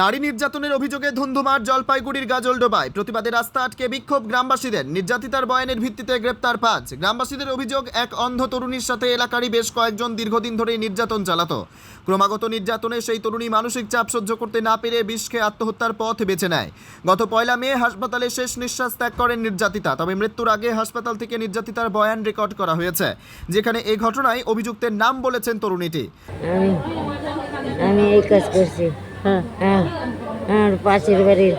নারী নির্যাতনের অভিযোগে ধুন্ধুমার জলপাইগুড়ির গাজলডোবায় প্রতিবাদে রাস্তা আটকে বিক্ষোভ গ্রামবাসীদের। নির্যাতিতার বয়ানের ভিত্তিতে গ্রেপ্তার পাঁচ। গ্রামবাসীদের অভিযোগ, এক অন্ধ তরুণীর সাথে এলাকারই বেশ কয়েকজন দীর্ঘদিন ধরে নির্যাতন চালাতো। ক্রমাগত নির্যাতনে সেই তরুণী মানসিক চাপ সহ্য করতে না পেরে বিষ খেয়ে আত্মহত্যার পথ বেছে নেয়। গত পয়লা মে হাসপাতালে শেষ নিঃশ্বাস ত্যাগ করেন নির্যাতিতা, তবে মৃত্যুর আগে হাসপাতাল থেকে নির্যাতিতার বয়ান রেকর্ড করা হয়েছে। যেখানে এই ঘটনায় অভিযুক্তের নাম বলেছেন তরুণীটি। আমি এই কাজ করছি। হ্যাঁ হ্যাঁ আমার পাশের বাড়ির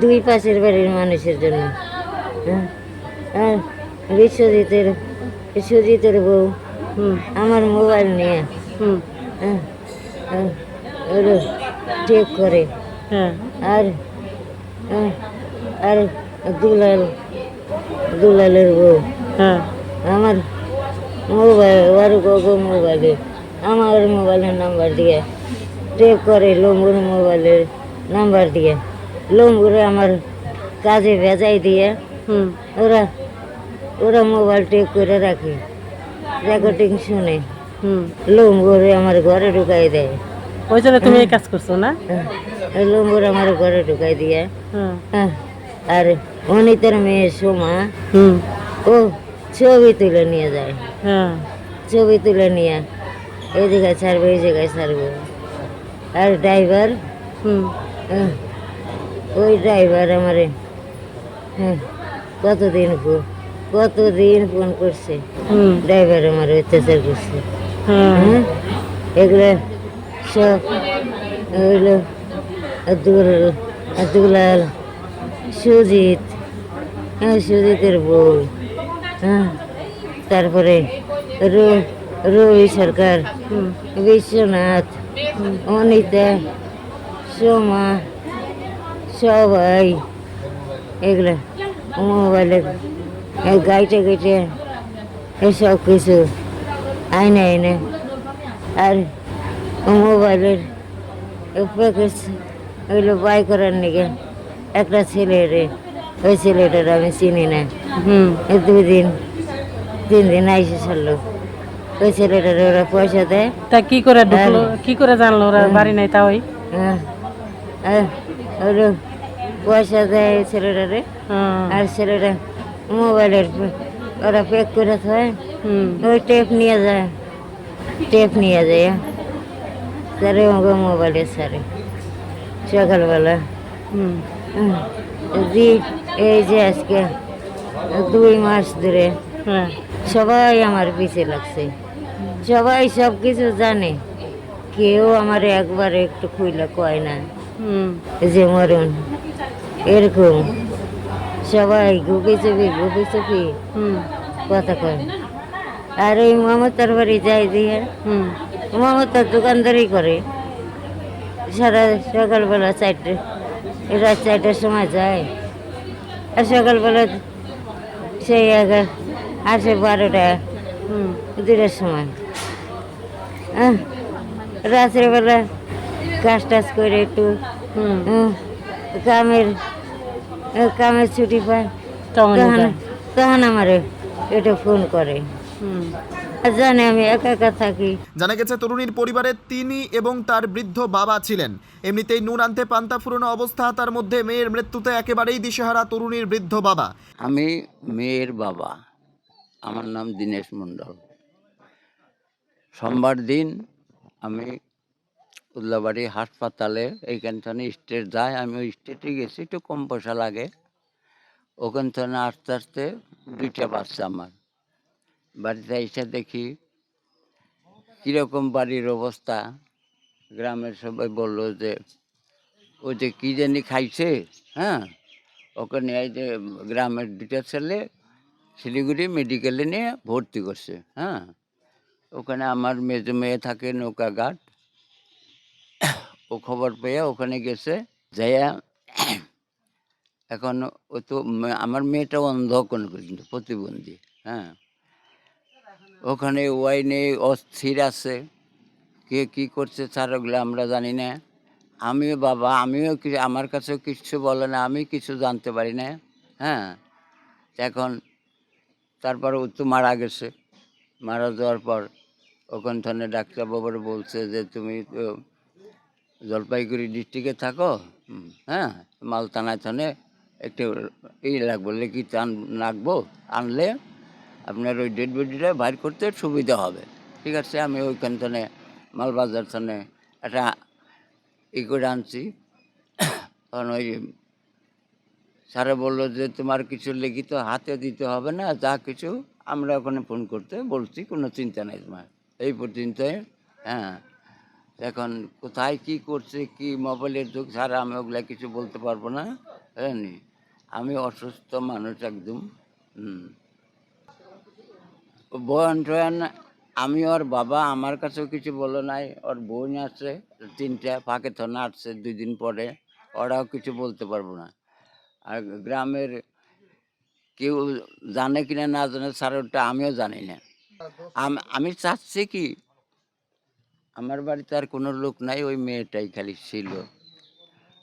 দুই পাশের বাড়ির মানুষের জন্য হ্যাঁ আর বিশ্বজিতের বিশ্বজিতের বউ আমার মোবাইল নিয়ে হ্যাঁ চেক করে হ্যাঁ। আর আর দুলাল দুলালের বউ হ্যাঁ। আমার মোবাইল ওর গোগো মোবাইলে আমার মোবাইলের নাম্বার দিয়ে টেপ করে লম্বুর মোবাইলের নাম্বার দিয়ে। লম্বুরে আমার কাজে ভেজাই দিয়ে হুম। ওরা ওরা মোবাইল টেপ করে রাখে। রেকর্ডিং শুনে। হুম। লম্বুরে আমার ঘরে ঢুকাই দেয়। ওই জন্য তুমি এই কাজ করছ না? হ্যাঁ, লম্বুর আমার ঘরে ঢুকাই দিয়ে। হ্যাঁ হ্যাঁ। আর অনিতের মেয়ে সোমা হুম। ও ছবি তুলে নিয়ে যায়। হ্যাঁ। ছবি তুলে নিয়ে এই জায়গায় ছাড়বে এই জায়গায় ছাড়বে। আর ড্রাইভার হুম ওই ড্রাইভার আমারে হ্যাঁ কতদিন ফো- কতদিন ফোন করছে ড্রাইভার আমার অত্যাচার করছে হ্যাঁ। এগুলো সব হইল দুল দুলাল সুজিত হ্যাঁ সুজিতের বউ হ্যাঁ তারপরে রবি সরকার বিশ্বনাথ অনিতা সোমা সবাই এগুলো মোবাইলে গাইটে গাইটে এসব কিছু আইনে আইনে আর মোবাইলের প্যাকেজ ওইগুলো বাই করার নিকে একটা ছেলে রে ওই ছেলেটার আমি চিনি না। হুম। দুই দিন তিন দিন আইসে ছাড়লো। ওই ছেলেটার ওরা পয়সা দেয় তা কি করে ঢুকলো? কি করে জানলো ওরা? বাড়ি নাই তা ওই? হ্যাঁ, হ্যাঁ, পয়সা দেয় ছেলেটারে হ্যাঁ। আর ছেলেটা মোবাইলের ওরা প্যাক করে থাকে ওই টেপ নিয়ে যায়। টেপ নিয়ে যায়। স্যারে ওকে মোবাইলে স্যারে সকালবেলা। জি এই যে আজকে দুই মাস ধরে হ্যাঁ। সবাই আমার পিছিয়ে লাগছে। সবাই সব কিছু জানে। কেউ আমার একবার একটু খুইলা কয় না হুম। যে মরণ এরকম সবাই গুপি চুপি গুপি চুপি হুম। কথা কয়। আর ওই মমতার বাড়ি যাই দিয়ে হুম। মমতার দোকানদারি করে। সারা সকালবেলা চারটে রাত চারটার সময় যায়। আর সকালবেলা সেই এগার আসে বারোটা। হুম দুটার সময়। আহ, রাত্রের বেলা কাজ টাজ করে একটু কামের কামের ছুটি পায়। তখন। আমার এটা ফোন করে। হুম। জানে আমি একা একা থাকি। জানা গেছে তরুণীর পরিবারে তিনি এবং তার বৃদ্ধ বাবা ছিলেন। এমনিতেই নুন আনতে পান্তা ফুরোনো অবস্থা তার মধ্যে মেয়ের মৃত্যুতে একেবারেই দিশেহারা তরুণীর বৃদ্ধ বাবা। আমি মেয়ের বাবা। আমার নাম দীনেশ মণ্ডল। সোমবার দিন আমি উল্লাবাড়ি হাসপাতালে এইখান থেকে স্টেট যায় আমি ওই স্টেটে গেছি, একটু কম পয়সা লাগে। ওখান আস্তে আস্তে দুইটা বাচ্চা আমার। বাড়িতে এসে দেখি কীরকম বাড়ির অবস্থা। গ্রামের সবাই বলল যে ও যে কী জানি খাইছে হ্যাঁ? ওখানে এই যে গ্রামের দুটা ছেলে শিলিগুড়ি মেডিকেলে নিয়ে ভর্তি করছে হ্যাঁ? ওখানে আমার মেজো মেয়ে থাকে নৌকাঘাট ও খবর পেয়ে ওখানে গেছে, যাইয়া এখন ও তো আমার মেয়েটা অন্ধ কোনো পর্যন্ত, প্রতিবন্ধী হ্যাঁ? ওখানে ওয়াই নেই অস্থির আছে, কে কি করছে স্যার ওগুলো আমরা জানি না। আমিও বাবা, আমিও আমার কাছেও কিছু বলে না, আমি কিছু জানতে পারি না হ্যাঁ? এখন তারপর ও তো মারা গেছে। মারা যাওয়ার পর ওখান থেকে ডাক্তারবাবুরা বলছে যে, তুমি তো জলপাইগুড়ি ডিস্ট্রিক্টে থাকো হ্যাঁ মাল টানায় থানে একটু ই লাগবো লেখি টান রাখব আনলে আপনার ওই ডেড বডিটা বাইর করতে সুবিধা হবে। ঠিক আছে, আমি ওইখান থেকে মালবাজার থানে একটা ই করে আনছি। কারণ ওই স্যারে বলল যে, তোমার কিছু লিখিত হাতে দিতে হবে না, যা কিছু আমরা ওখানে ফোন করতে বলছি, কোনো চিন্তা নেই তোমার। এই পর্যন্ত হ্যাঁ। এখন কোথায় কি করছে, কি মোবাইলের যুগ, স্যার, আমি ওগুলা কিছু বলতে পারব না জানি আমি অসুস্থ মানুষ একদম, হুম। বয়ান আমি ওর বাবা আমার কাছেও কিছু বলো নাই, ওর বোন আছে, তিনটা, ফাঁকে থানা আসছে দুই দিন পরে, ওরাও কিছু বলতে পারব না। আর গ্রামের কেউ জানে কি না জানে, স্যার, ওটা আমিও জানি না। আম- আমি চাচ্ছি কি, আমার বাড়িতে আর কোনো লোক নাই, ওই মেয়েটাই খালি ছিল।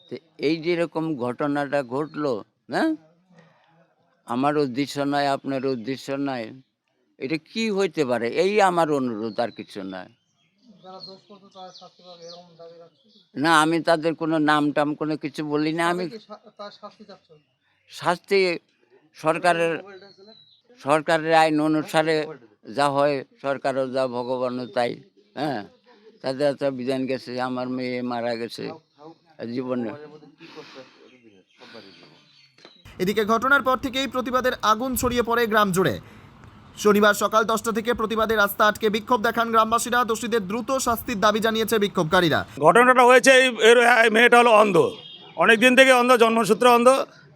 তো এই যেরকম ঘটনাটা ঘটলো হ্যাঁ আমার উদ্দেশ্য নয় আপনার উদ্দেশ্য নয় এটা কি হইতে পারে? এই আমার অনুরোধ, আর কিছু নয়। না আমি তাদের কোনো নাম টাম কোনো কিছু বলি না। আমি শাস্তি সরকারের সরকারের আইন অনুসারে যা হয় সরকারও যা ভগবানও তাই। হ্যাঁ তাদের একটা বিধান গেছে আমার মেয়ে মারা গেছে। জীবনে। এদিকে ঘটনার পর থেকেই প্রতিবাদের আগুন ছড়িয়ে পড়ে গ্রাম জুড়ে। শনিবার সকাল দশটা থেকে প্রতিবাদে রাস্তা আটকে বিক্ষোভ দেখান গ্রামবাসীরা। দোষীদের দ্রুত শাস্তির দাবি জানিয়েছে বিক্ষোভকারীরা। ঘটনাটা হয়েছে এই মেয়েটা হলো অন্ধ। অনেক দিন থেকে অন্ধ, জন্মসূত্র অন্ধ।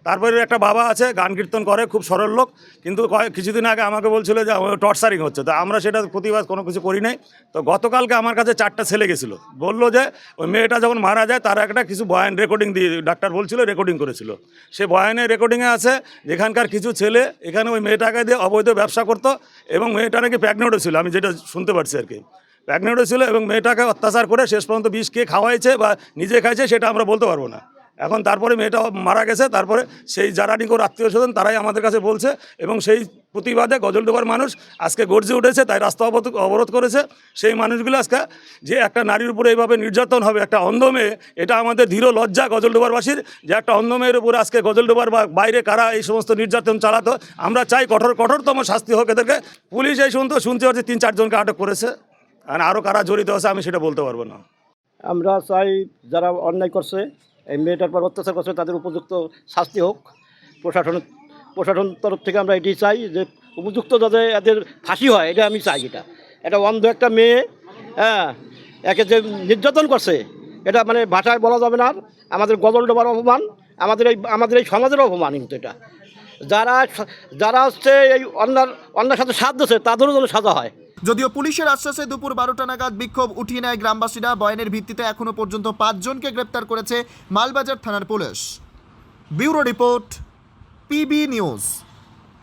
তারপরে একটা বাবা আছে, গান কীর্তন করে, খুব সরল লোক, কিন্তু কিছুদিন আগে আমাকে বলছিল যে টর্চারিং হচ্ছে। তো আমরা সেটা প্রতিবাদ কোনো কিছু করি নাই। তো গতকালকে আমার কাছে চারটা ছেলে গেছিল। বলল যে, ওই মেয়েটা যখন মারা যায়, তার একটা কিছু বয়ান রেকর্ডিং দিয়ে ডাক্তার বলছিল রেকর্ডিং করেছিল। সে বয়ানের রেকর্ডিংয়ে আছে, যেখানকার কিছু ছেলে, এখানে ওই মেয়েটাকে দিয়ে অবৈধ ব্যবসা করতো এবং মেয়েটা নাকি প্রেগনেন্টও ছিল। আমি যেটা শুনতে পারছি আর কি। প্রেগনেন্টও ছিল এবং মেয়েটাকে অত্যাচার করে শেষ পর্যন্ত বিষ কে খাওয়াইছে বা নিজে খাইছে, সেটা আমরা বলতে পারব না। এখন তারপরে মেয়েটা মারা গেছে, তারপরে সেই যারা নিকোর আত্মীয় স্বজন তারাই আমাদের কাছে বলছে এবং সেই প্রতিবাদে গজলডোবার মানুষ আজকে গর্জে উঠেছে, তাই রাস্তা অবরোধ করেছে। সেই মানুষগুলো আজকে যে একটা নারীর উপরে এইভাবে নির্যাতন হবে, একটা অন্ধ মেয়ে, এটা আমাদের ধীর লজ্জা গজলডোবারবাসীর যে একটা অন্ধ মেয়ের উপরে আজকে গজলডোবার বা বাইরে কারা এই সমস্ত নির্যাতন চালাতো, আমরা চাই কঠোর, কঠোরতম শাস্তি হোক এদেরকে। পুলিশ এই শুনতে শুনতে পারছি তিন চারজনকে আটক করেছে। আর আরও কারা জড়িত আছে আমি সেটা বলতে পারব না। আমরা চাই যারা অন্যায় করছে এই মেয়েটার পর অত্যাচার করছে, তাদের উপযুক্ত শাস্তি হোক। প্রশাসন প্রশাসন তরফ থেকে আমরা এটি চাই যে উপযুক্ত যাতে এদের ফাঁসি হয়, এটা আমি চাই এটা। এটা অন্ধ একটা মেয়ে হ্যাঁ একে যে নির্যাতন করছে, এটা মানে ভাষায় বলা যাবে না। আমাদের গজল ডোবার অপমান, আমাদের এই আমাদের এই সমাজের অপমান কিন্তু এটা। যারা যারা হচ্ছে এই অন্যার অন্যার সাথে দিচ্ছে তাদেরও যেন সাজা হয়। যদিও পুলিশের আশ্বাসে দুপুর বারোটা নাগাদ বিক্ষোভ উঠিয়ে নেয় গ্রামবাসীরা। বয়ানের ভিত্তিতে এখনও পর্যন্ত পাঁচজনকে গ্রেপ্তার করেছে মালবাজার থানার police. Bureau report, PB news.